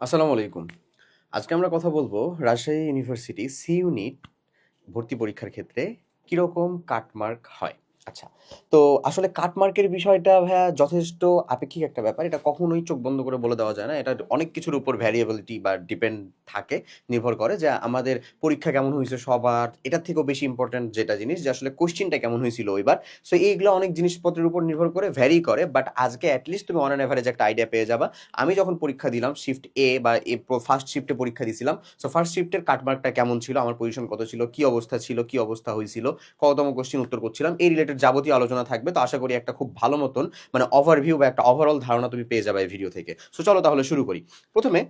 আসসালামু আলাইকুম। আজকে আমরা কথা বলব রাজশাহী ইউনিভার্সিটি সি ইউনিট ভর্তি পরীক্ষার ক্ষেত্রে কীরকম কাটমার্ক হয়। আচ্ছা তো আসলে কাটমার্কের বিষয়টা ভাইয়া যথেষ্ট আপেক্ষিক একটা ব্যাপার। এটা কখনোই চোখ বন্ধ করে বলে দেওয়া যায় না। এটা অনেক কিছুর উপর ভ্যারিয়েবিলিটি বা ডিপেন্ড থাকে, নির্ভর করে যে আমাদের পরীক্ষা কেমন হয়েছে সবার। এটার থেকেও বেশি ইম্পর্ট্যান্ট যেটা জিনিস যে আসলে কোশ্চিনটা কেমন হয়েছিল ওইবার সো এইগুলো অনেক জিনিসপত্রের উপর নির্ভর করে ভ্যারি করে বাট আজকে অ্যাটলিস্ট তুমি অন অ্যান অ্যাভারেজ একটা আইডিয়া পেয়ে যাবা। আমি যখন পরীক্ষা দিলাম শিফট এ বা এ ফার্স্ট শিফটে পরীক্ষা দিছিলাম সো ফার্স্ট শিফটের কাটমার্কটা কেমন ছিল, আমার পজিশন কত ছিল, কি অবস্থা ছিল, কি অবস্থা হয়েছিল, কততম কোশ্চিন উত্তর করছিলাম, এই রিলেটেড যাবতীয় আলোচনা থাকবে, তো আশা করি একটা খুব ভালো মতন মানে ওভারভিউ বা একটা ওভারঅল ধারণা তুমি পেয়ে যাবে এই ভিডিও থেকে। সো চলো তাহলে শুরু করি। প্রথমে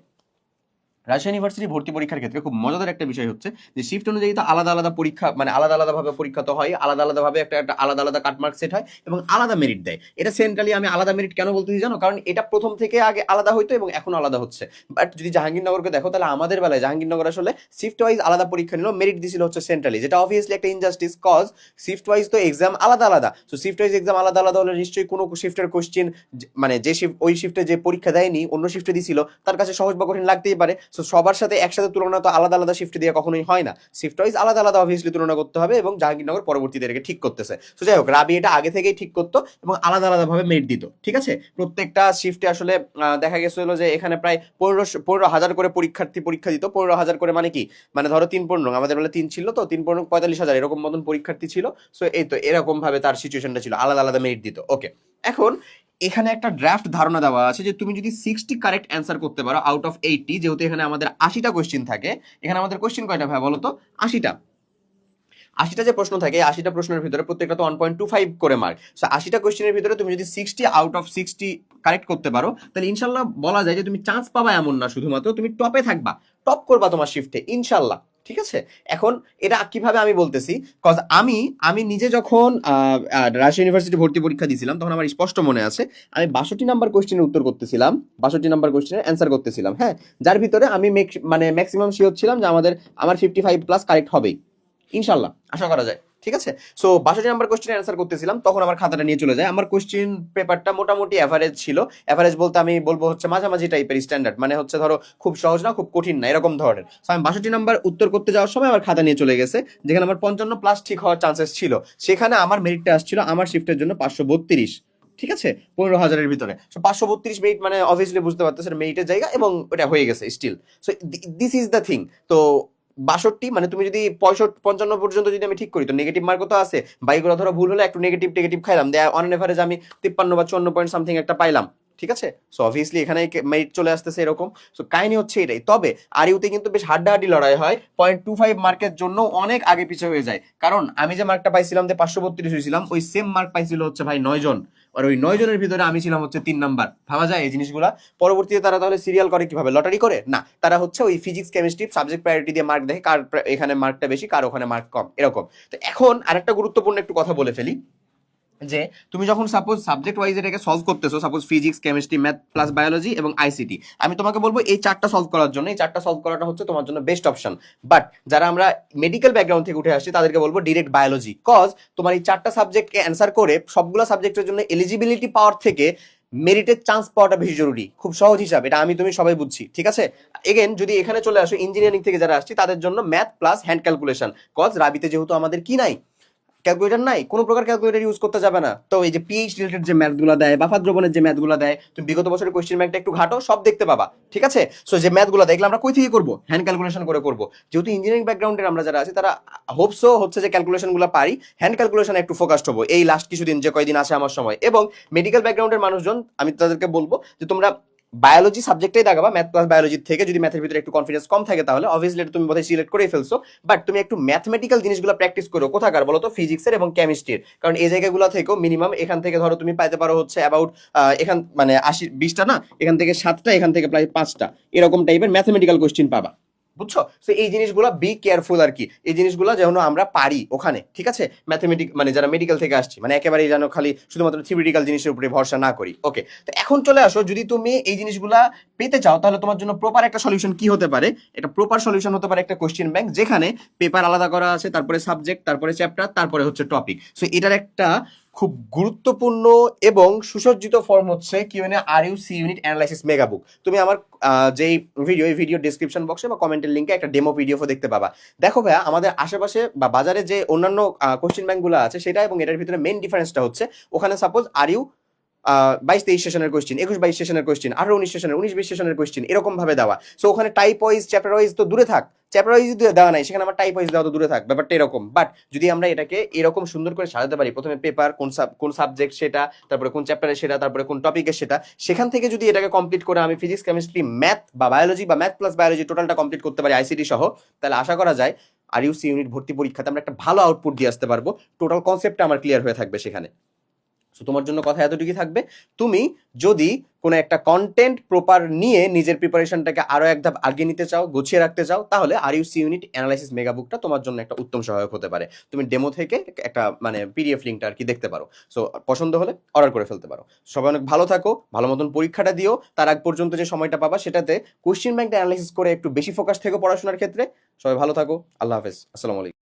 রাজশাহী ইউনিভার্সিটি ভর্তি পরীক্ষার ক্ষেত্রে খুব মজাদার একটা বিষয় হচ্ছে যে শিফট অনুযায়ী তো আলাদা আলাদা পরীক্ষা মানে আলাদা আলাদাভাবে পরীক্ষা তো হয়, আলাদা আলাদাভাবে একটা একটা আলাদা আলাদা কাটমার্ক সেট হয় এবং আলাদা মেরিট দেয়। এটা সেন্ট্রালি আমি আলাদা মেরিট কেন বলতেছি জানো? কারণ এটা প্রথম থেকে আগে আলাদা হইতো এবং এখন আলাদা হচ্ছে। বাট যদি জাহাঙ্গীরনগরকে দেখো, তাহলে আমাদের বেলায় জাহাঙ্গীরনগর আসলে শিফট ওয়াইজ আলাদা পরীক্ষা নিল মেরিট দিছিল হচ্ছে সেন্ট্রালি যেটা অবভিয়াসলি একটা ইনজাস্টিস কজ শিফট ওয়াইজ তো এক্সাম আলাদা আলাদা। সো শিফট ওয়াইজ এক্সাম আলাদা আলাদা হলে নিশ্চয়ই কোনো শিফটের কোশ্চেন মানে যে শিফট ওই শিফটে যে পরীক্ষা দেয়নি, অন্য শিফটে দিছিল, তার কাছে সহজ বা কঠিন লাগতেই পারে। সো সবার সাথে একসাথে তুলনা তো আলাদা আলাদা শিফট দিয়ে কখনোই হয় না। শিফট ওয়াইজ আলাদা আলাদা অবভিয়াসলি তুলনা করতে হবে এবং জাহাঙ্গীরনগর পরবর্তীতে এটাকে ঠিক করতেছে। তো যাই হোক, রাবি এটা আগে থেকেই ঠিক করতো এবং আলাদা আলাদা ভাবে মেরিট দিত, ঠিক আছে? প্রত্যেকটা শিফটে আসলে দেখা গেছিল যে এখানে প্রায় পনেরো পনেরো হাজার করে পরীক্ষার্থী পরীক্ষা দিত। পনেরো হাজার করে মানে কি? মানে ধরো তিন পনেরো আমাদের বেলা তিন ছিল তো, তিন পনেরো পঁয়তাল্লিশ হাজার, এরকম মতন পরীক্ষার্থী ছিল। সো এই তো, এরকম ভাবে তার সিচুয়েশনটা ছিল, আলাদা আলাদা মেরিট দিত। ওকে এখন এখানে একটা ড্রাফট ধারণা দেওয়া আছে যে তুমি যদি সিক্সটি কারেক্ট অ্যান্সার করতে পারো আউট অফ এইটটি যেহেতু এখানে আমাদের আশিটা কোশ্চিন থাকে, এখানে আমাদের কোশ্চিন কয়টা ভাই বলো তো আশিটা। আশিটা যে প্রশ্ন থাকে আশিটা প্রশ্নের ভিতরে প্রত্যেকটা তো ওয়ান পয়েন্ট টু ফাইভ করে মার্ক সো আশিটা কোশ্চেনের ভিতরে তুমি যদি sixty out of sixty correct করতে পারো, তাহলে ইনশাল্লাহ বলা যায় যে তুমি চান্স পাবা এমন না, শুধুমাত্র তুমি টপে থাকবা। টপ করবা তোমার শিফটে ইনশাল্লাহ। ঠিক আছে? এখন এটা কীভাবে আমি বলতেছি? কজ আমি আমি নিজে যখন রাজশাহী ইউনিভার্সিটি ভর্তি পরীক্ষা দিয়েছিলাম তখন আমার স্পষ্ট মনে আছে, আমি বাষট্টি নাম্বার কোয়েশ্চেনের উত্তর করতেছিলাম, বাষট্টি নাম্বার কোয়েশ্চেনের অ্যান্সার করতেছিলাম হ্যাঁ? যার ভিতরে আমি মানে ম্যাক্সিমাম শিওর ছিলাম যে আমাদের, আমার ফিফটি ফাইভ প্লাস কারেক্ট হবেই। ইনশাল্লাহ, আশা করা যায়। ঠিক আছে? সো বাষট্টি নাম্বার কোশ্চেনের অ্যান্সার করতেছিলাম, তখন আমার খাতাটা নিয়ে চলে যায়। আমার কোশ্চেন পেপারটা মোটামুটি অ্যাভারেজ ছিল। অ্যাভারেজ বলতে আমি বলব হচ্ছে মাঝামাঝি টাইপের স্ট্যান্ডার্ড মানে হচ্ছে ধরো, খুব সহজ না, খুব কঠিন না, এরকম ধরনের। সো আমি বাষট্টি নাম্বার উত্তর করতে যাওয়ার সময় আমার খাতা নিয়ে চলে গেছে, যেখানে আমার পঞ্চান্ন প্লাস ঠিক হওয়ার চান্সেস ছিল। সেখানে আমার মেরিটটা আসছিল আমার শিফটের জন্য পাঁচশো বত্রিশ। ঠিক আছে? পনেরো হাজারের ভিতরে। সো পাঁচশো বত্রিশ মিনিট মানে অবভিয়াসলি বুঝতে পারতেছে মেরিটের জায়গা এবং ওটা হয়ে গেছে still so this is the thing তো বাষট্টি মানে তুমি যদি পঁয়ষট্টি, পঞ্চান্ন পর্যন্ত যদি আমি ঠিক করি, তো নেগেটিভ মার্কও তো আছে। বাইকগুলো ধরো ভুল হলে একটু নেগেটিভ টেগেটিভ খাইলাম। দেয় অন এভারেজ আমি তিপ্পান্ন বা চুয়ান্ন পয়েন্ট সামথিং একটা পাইলাম। ঠিক আছে? সো অবভিয়াসলি এখানে মেরিট চলে আসতেছে এরকম। সো কাহিনী হচ্ছে এটাই। তবে আর ইউতে কিন্তু বেশ হাড্ডাহাড্ডি লড়াই হয়। পয়েন্ট টু ফাইভ মার্কের জন্য অনেক আগে পিছিয়ে হয়ে যায়। কারণ, আমি যে মার্কটা পাইছিলাম যে পাঁচশো বত্রিশ হয়েছিলাম ওই সেম মার্ক পাইছিল হচ্ছে ভাই নয় জন। আর ওই নয় জনের ভিতরে আমি ছিলাম হচ্ছে তিন নাম্বার। ভাবা যায় এই জিনিসগুলো? পরবর্তীতে তারা তাহলে সিরিয়াল করে কীভাবে? লটারি করে? না, তারা হচ্ছে ওই ফিজিক্স কেমিস্ট্রি সাবজেক্ট প্রায়োরিটি দিয়ে মার্ক দেখে কার এখানে মার্কটা বেশি, কার ওখানে মার্ক কম, এরকম। তো এখন আরেকটা গুরুত্বপূর্ণ একটু কথা বলে ফেলি। যে তুমি যখন সাপোজ সাবজেক্ট ওয়াইজ এটাকে সলভ করতেছো suppose physics chemistry math plus biology এবং আইসিটি আমি তোমাকে বলব এই চারটা সলভ করার জন্য, এই চারটা সলভ করাটা হচ্ছে তোমার জন্য বেস্ট অপশন বাট যারা আমরা মেডিকেল ব্যাকগ্রাউন্ড থেকে উঠে আসছি, তাদেরকে বলব ডিরেক্ট বায়োলজি কজ তোমার এই চারটা সাবজেক্টকে অ্যান্সার করে সবগুলো সাবজেক্টের জন্য এলিজিবিলিটি পাওয়ার থেকে মেরিটের চান্স পাওয়াটা বেশি জরুরি, খুব সহজ হিসাব, এটা আমি তুমি সবাই বুঝছি, ঠিক আছে? এগেন যদি এখানে চলে আসো ইঞ্জিনিয়ারিং থেকে যারা আসছি, তাদের জন্য math plus hand calculation cause রাবিতে যেহেতু আমাদের কি নাই ক্যালকুলেটর নাই, কোনো প্রকার ক্যালকুলেটর ইউজ করতে যাবে না। তো এই যে পিএইচ রিলেটেড যে ম্যাথগুলো দেয় বাফা দ্রবণের যে ম্যাথগুলো দেয়, তুমি বিগত বছরের কোশ্চেন ব্যাংকটা একটু ঘাটো, সব দেখতে পাবা, ঠিক আছে? সো যে ম্যাথগুলো দেখলে আমরা কই থেকে করব? হ্যান্ড ক্যালকুলেশন করে করব। যেহেতু ইঞ্জিনিয়ারিং ব্যাকগ্রাউন্ডের আমরা যারা আছি, তারা হোপসও হচ্ছে যে ক্যালকুলেশনগুলো পারি হ্যান্ড ক্যালকুলেশন একটু ফোকাসড হব। এই লাস্ট কিছুদিন যে কয়দিন আছে আমার সময়। এবং মেডিকেল ব্যাকগ্রাউন্ডের মানুষজন, আমি তাদেরকে বলব যে তোমরা বায়োলজি সাবজেক্টটাই দেখাবা ম্যাথ প্লাস বায়োলজি থেকে যদি ম্যাথের ভিতরে একটু কনফিডেন্স কম থাকে তাহলে অবভিয়াসলি তুমি বোধহয় সিলেক্ট করে ফেলছো। বাট তুমি একটু ম্যাথমেটিক্যাল জিনিসগুলো প্র্যাকটিস করো। কোথাকার বলো তো ফিজিক্সের এবং কেমিস্ট্রির কারণ এই জায়গাগুলো থেকেও মিনিমাম এখান থেকে ধরো তুমি পাইতে পারো হচ্ছে অ্যাবাউট এখান মানে আশি, বিশটা না? এখান থেকে সাতটা, এখান থেকে প্রায় পাঁচটা। এরকম টাইপের ম্যাথমেটিক্যাল কোয়েশ্চেন পাবা। বুঝছ? তো এই জিনিসগুলো বি কেয়ারফুল আর কি। এই জিনিসগুলো যেন আমরা পারি ওখানে, ঠিক আছে? ম্যাথমেটিক মানে যারা মেডিকেল থেকে আসছি মানে একেবারেই যেন খালি শুধুমাত্র থিওরিটিক্যাল জিনিসের উপরে ভরসা না করি। ওকে তো এখন চলে আসো, যদি তুমি এই জিনিসগুলা পেতে চাও, তাহলে তোমার জন্য প্রপার একটা সলিউশন কি হতে পারে? এটা প্রপার সলিউশন হতে পারে একটা কোশ্চেন ব্যাংক যেখানে পেপার আলাদা করা আছে, তারপরে সাবজেক্ট তারপরে চ্যাপ্টার তারপরে হচ্ছে টপিক সো এটার একটা খুব গুরুত্বপূর্ণ এবং সুসজ্জিত ফর্ম হচ্ছে কিউএনএ আর U C unit analysis mega book তুমি আমার যেই ভিডিও এই ভিডিও ডিসক্রিপশন বক্সে বা কমেন্টের লিঙ্কে একটা ডেমো পিডিএফও দেখতে পাবা। দেখো ভাইয়া, আমাদের আশেপাশে বা বাজারে যে অন্যান্য কোশ্চেন ব্যাংকগুলো আছে, সেটা এবং এটার ভিতরে মেন ডিফারেন্সটা হচ্ছে, ওখানে সাপোজ আর ইউ বাইশ তেইশ সেশনের কোশ্চেন একুশ বাইশ সেশনের কোশ্চেন আরও উনিশ সেশনের উনিশ বিশ সেশনের কোশ্চেন এরকম ভাবে দেওয়া। সো ওখানে টাইপ ওয়াইজ চ্যাপ্টার ওয়াইজ তো দূরে থাক। চ্যাপ্টার ওয়াইজ দেওয়া নাই, সেখানে আমার টাইপ ওয়াইজ দেওয়া তো দূরে থাক, ব্যাপারটা এরকম। বাট যদি আমরা এটাকে এরকম সুন্দর করে সাজাতে পারি, প্রথমে পেপার কোন কোন সাবজেক্ট সেটা, তারপরে কোন চ্যাপ্টারে সেটা, তারপরে কোন টপিকের সেটা, সেখান থেকে যদি এটাকে কমপ্লিট করে আমি ফিজিক্স কেমিস্ট্রি ম্যাথ বা বায়োলজি বা ম্যাথ প্লাস বায়োলজি টোটালটা কমপ্লিট করতে পারি আইসিটি সহ, তাহলে আশা করা যায় আর ইউসি ইউনিট ভর্তি পরীক্ষাতে আমরা একটা ভালো আউটপুট দিয়ে আসতে পারব। টোটাল কনসেপ্টটা আমার ক্লিয়ার হয়ে থাকবে সেখানে। সো তোমার জন্য কথা এতটুকুই থাকবে। তুমি যদি কোনো একটা কন্টেন্ট প্রপার নিয়ে নিজের প্রিপারেশনটাকে আরও এক ধাপ আগে নিতে চাও, গুছিয়ে রাখতে চাও, তাহলে আর ইউসি ইউনিট অ্যানালাইসিস মেগা বুকটা তোমার জন্য একটা উত্তম সহায়ক হতে পারে। তুমি ডেমো থেকে একটা মানে পিডিএফ লিঙ্কটা আর কি দেখতে পারো। সো পছন্দ হলে অর্ডার করে ফেলতে পারো। সবাই অনেক ভালো থাকো, ভালো মতন পরীক্ষাটা দিও। তার আগ পর্যন্ত যে সময়টা পাবা, সেটাতে কোশ্চেন ব্যাংকটা অ্যানালাইসিস করে একটু বেশি ফোকাস থেকো পড়াশোনার ক্ষেত্রে। সবাই ভালো থাকো। আল্লাহ হাফেজ। আসসালামু আলাইকুম।